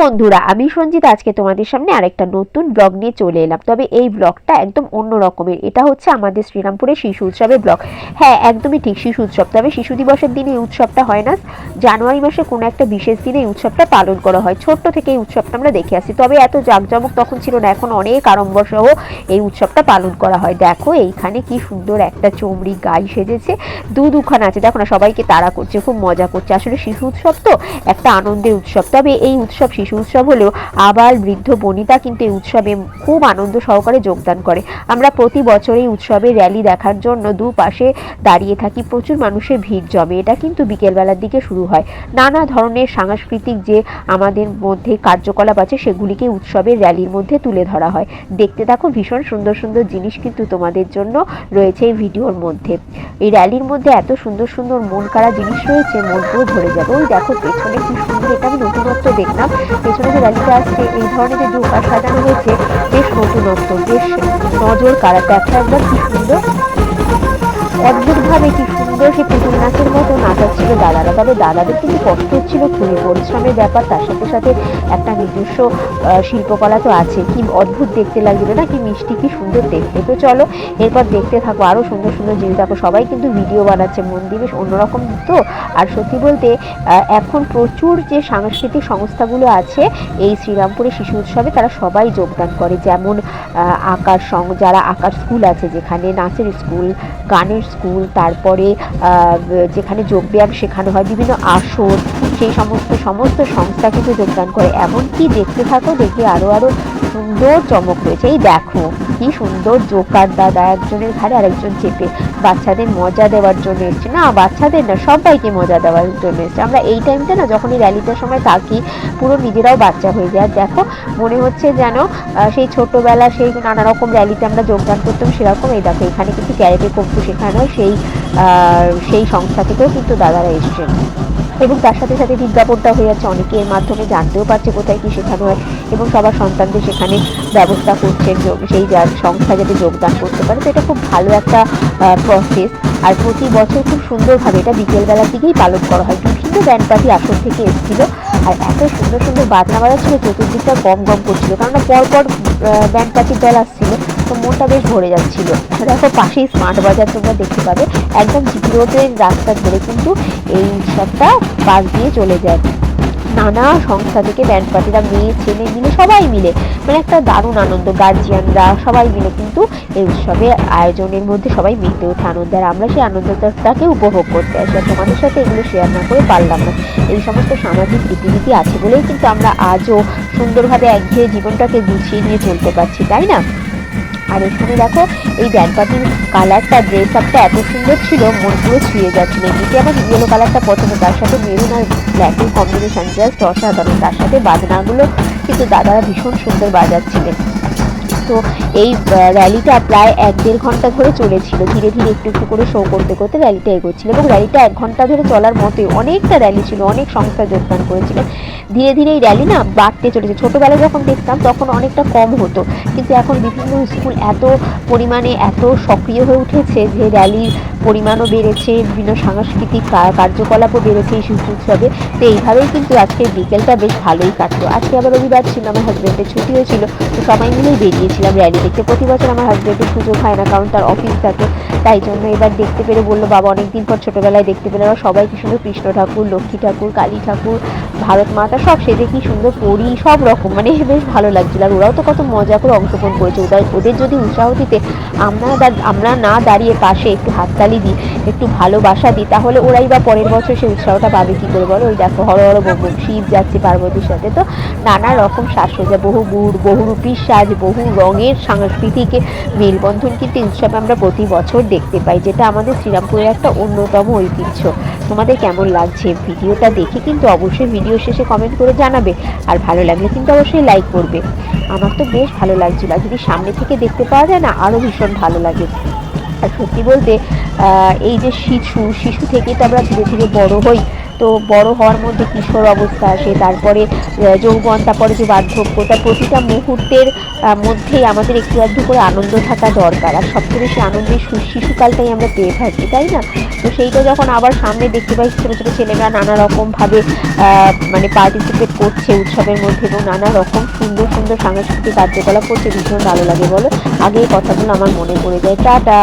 বন্ধুরা, আমি সঞ্জিত, আজকে তোমাদের সামনে আরেকটা নতুন ব্লগ নিয়ে চলে এলাম। তবে এই ব্লগটা একদম অন্য রকমের। এটা হচ্ছে আমাদের শ্রীরামপুরের শিশু উৎসবের ব্লগ হ্যাঁ একদমই ঠিক, শিশু উৎসব। তবে শিশু দিবসের দিনে এই উৎসবটা হয় না। জানুয়ারি মাসে কোনো একটা বিশেষ দিনে এই উৎসবটা পালন করা হয়। ছোট্ট থেকে এই উৎসবটা আমরা দেখে আসি। তবে এত জাঁকজমক তখন ছিল না, এখন অনেক আড়ম্বর সহ এই উৎসবটা পালন করা হয়। দেখো, এইখানে কি সুন্দর একটা চমড়ি গাই সেজেছে। দু দুখানা আছে। দেখো না, সবাইকে তাড়া করছে, খুব মজা করছে। আসলে শিশু উৎসব তো একটা আনন্দের উৎসব। তবে এই উৎসব শিশু উৎসব হলেও আবার বৃদ্ধ বনিতা কিন্তু এই উৎসবে খুব আনন্দ সহকারে যোগদান করে। আমরা প্রতি বছর এই উৎসবে র্যালি দেখার জন্য দুপাশে দাঁড়িয়ে থাকি, প্রচুর মানুষের ভিড় জমে। এটা কিন্তু বিকেলবেলার দিকে শুরু হয়। নানা ধরনের সাংস্কৃতিক যে আমাদের মধ্যে কার্যকলাপ আছে, সেগুলিকে উৎসবের র্যালির মধ্যে তুলে ধরা হয়। দেখতে থাকো, ভীষণ সুন্দর সুন্দর জিনিস কিন্তু তোমাদের জন্য রয়েছে এই ভিডিওর মধ্যে। এই র্যালির মধ্যে এত সুন্দর সুন্দর মন কাড়া জিনিস রয়েছে মন পুরো ধরে যাবে। ওই দেখো, পেছনে কি সুন্দর, এটা আমি নতুনত্ব দেখলাম। পেছনে যে র্যালিটা আসছে এই ধরনের যে দোকান সাজানো হয়েছে, বেশ নতুনত্ব বেশ নজর কাড়া দেখা একবার কি সুন্দর? অদ্ভুতভাবে কি সুন্দর সে পুতুল নাচের মতো নাচাচ্ছিল দাদারা তবে দাদাদের কিন্তু কষ্ট হচ্ছিল খুবই। পরিশ্রমের ব্যাপার, তার সাথে সাথে একটা নিজস্ব শিল্পকলা তো আছে। কি অদ্ভুত দেখতে লাগছিল না? কি মিষ্টি, কি সুন্দর দেখতে। তো চলো, এরপর দেখতে থাকো। আরও সুন্দর সুন্দর জিনিস দেখো। সবাই কিন্তু ভিডিও বানাচ্ছে, মন বেশ অন্যরকম তো। আর সত্যি বলতে এখন প্রচুর যে সাংস্কৃতিক সংস্থাগুলো আছে, এই শ্রীরামপুরে শিশু উৎসবে তারা সবাই যোগদান করে। যেমন আঁকার সং, যারা আঁকার স্কুল আছে, যেখানে নাচের স্কুল, গানের স্কুল, তারপরে যেখানে যোগব্যায়াম শেখানো হয় বিভিন্ন আসন সেই সমস্ত সমস্ত সংস্থা কিন্তু যোগদান করে, এমনকি দেখতে থাকো, দেখবে আরও আরও সুন্দর চমক রয়েছে। এই দেখো, কি সুন্দর জোকার দাদা, একজনের ঘাড়ে আরেকজন চেপে বাচ্চাদের মজা দেওয়ার জন্য এসছে। না, বাচ্চাদের না, সবাইকে মজা দেওয়ার জন্য এসছে। আমরা এই টাইমটা না যখন এই র্যালিটার সময় থাকি, পুরো নিজেরাও বাচ্চা হয়ে যায়। দেখো, মনে হচ্ছে যেন সেই ছোটোবেলা সেই নানা রকম র্যালিতে আমরা যোগদান করতাম সেরকম। এই দেখো, এখানে কিন্তু ক্যারেটে কম্পু শেখানো সেই সেই সংস্থা থেকেও কিন্তু দাদারা এসছেন। এবং তার সাথে সাথে বিজ্ঞাপনটা হয়ে যাচ্ছে। অনেকে এর মাধ্যমে জানতেও পারছে কোথায় কী শেখানো হয় এবং সবার সন্তানদের সেখানে ব্যবস্থা করছেন সেই সংস্থা যাতে যোগদান করতে পারে, তো এটা খুব ভালো একটা প্রসেস আর প্রতি বছর খুব সুন্দরভাবে এটা বিকেলবেলার দিকেই পালন করা হয়। বিভিন্ন ব্যান্ড পার্টি আসন থেকে এসেছিল আর এত সুন্দর সুন্দর বাজনা ছিল চতুর্দিকটা গম গম করছিল। কারণ পরপর ব্যান্ড পার্টির দল আসছিল। তো মনটা বেশ ভরে যাচ্ছিল। দেখো, পাশেই স্মার্ট বাজার তোমরা দেখতে পাবে। একদম জিপি রোডের রাস্তা ধরে কিন্তু এই উৎসবটা পাশ দিয়ে চলে যায়। নানা সংস্থা থেকে ব্যান্ড পার্টিরা মেয়ে, ছেলে মিলে সবাই মিলে মানে একটা দারুণ আনন্দ। গার্জিয়ানরা সবাই মিলে কিন্তু এই উৎসবে আয়োজনের মধ্যে সবাই মেতে ওঠে আনন্দ। আর আমরা সেই আনন্দটাকে উপভোগ করতে আসি। আর তোমাদের সাথে এগুলো শেয়ার না করে পারলাম না। এই সমস্ত সামাজিক রীতিনীতি আছে বলেই কিন্তু আমরা আজও সুন্দরভাবে একঘেয়ে জীবনটাকে গুছিয়ে নিয়ে চলতে পারছি, তাই না? আর এখানে দেখো, এই ব্যান্ড কালারটা ড্রেস আপটা এত সুন্দর ছিল, মন পুরো ছুঁয়ে যাচ্ছিল। এদিকে আমার ইয়েলো কালারটা পছন্দ, তার সাথে মেরুন আর ব্ল্যাকের কম্বিনেশন জাস্ট অসাধারণ। তার সাথে বাজনাগুলো কিন্তু দাদারা ভীষণ সুন্দর বাজাচ্ছিলেন। তো এই র্যালিটা প্রায় এক দেড় ঘণ্টা ধরে চলেছিল। ধীরে ধীরে একটু একটু করে শো করতে করতে র্যালিটা এগোচ্ছিল এবং র্যালিটা এক ঘণ্টা ধরে চলার মতোই অনেকটা র্যালি ছিল, অনেক সংস্থা যোগদান করেছিলেন ধীরে ধীরে এই র্যালি না বাড়তে চলেছে। ছোটোবেলায় যখন দেখতাম তখন অনেকটা কম হতো। কিন্তু এখন বিভিন্ন স্কুল এত পরিমাণে এত সক্রিয় হয়ে উঠেছে যে র্যালির পরিমাণও বেড়েছে, বিভিন্ন সাংস্কৃতিক কার্যকলাপও বেড়েছে এই শিশু উৎসবে তো এইভাবেই কিন্তু আজকের বিকেলটা বেশ ভালোই কাটলো। আজকে আবার রবিবার ছিল, আমার হাজব্যান্ডের ছুটি হয়েছিল তো সবাই মিলেই বেরিয়েছিলাম র্যালি দেখতে। প্রতি বছর আমার হাজব্যান্ডের সুযোগ হয় না, কারণ তার অফিস থাকে। তাই জন্য এবার দেখতে পেরে বলল, বাবা, অনেকদিন পর ছোটোবেলায় দেখতে পেলে ওরা সবাই কি সুন্দর, কৃষ্ণ ঠাকুর, লক্ষ্মী ঠাকুর, কালী ঠাকুর, ভারত মাতা, সব সেজে কি সুন্দর পরি সব রকম। মানে বেশ ভালো লাগছিল। আর ওরাও তো কত মজা করে অংশগ্রহণ করেছে। ওদের ওদের যদি উৎসাহ দিতে আমরা আমরা না দাঁড়িয়ে পাশে একটু হাততালি দিই, একটু ভালোবাসা দিই, তাহলে ওরাই বা পরের বছর সেই উৎসাহটা পাবে কি করে বলো? ওই দেখো, হর হর বম শিব যাচ্ছে পার্বতীর সাথে। তো নানা রকম সাজসজ্জা, বহু গুড় বহুরূপীর সাজ, বহু রঙের সাংস্কৃতিক মেলবন্ধন কিন্তু উৎসবে আমরা প্রতি বছর দেখতে পাই, যেটা আমাদের শ্রীরামপুরের একটা অন্যতম ঐতিহ্য। তোমাদের কেমন লাগছে ভিডিওটা দেখে কিন্তু অবশ্যই ভিডিও শেষে কমেন্ট করে জানাবে, আর ভালো লাগলে কিন্তু অবশ্যই লাইক করবে। আমার তো বেশ ভালো লাগছিল, আর যদি সামনে থেকে দেখতে পাওয়া যায় না আরও ভীষণ ভালো লাগে। আর সত্যি বলতে এই যে শিশু শিশু থেকেই তো আমরা ধীরে ধীরে বড় হই তো বড় হওয়ার মধ্যে কিশোর অবস্থা আসে। তারপরে যৌবন, তারপরে যে বার্ধক্য, তার প্রতিটা মুহূর্তের মধ্যেই আমাদের একটু আধটু করে আনন্দ থাকা দরকার। আর সবচেয়ে বেশি আনন্দের শিশুকালটাই আমরা পেয়ে থাকি, তাই না? তো সেইটা যখন আবার সামনে দেখতে পাই, ছোটো ছোটো ছেলেরা নানা রকমভাবে মানে পার্টিসিপেট করছে উৎসবের মধ্যে এবং নানা রকম সুন্দর সুন্দর সাংস্কৃতিক কার্যকলাপ করছে, ভীষণ ভালো লাগে। বলো, আগে এই কথাগুলো আমার মনে পড়ে যায়। টাটা!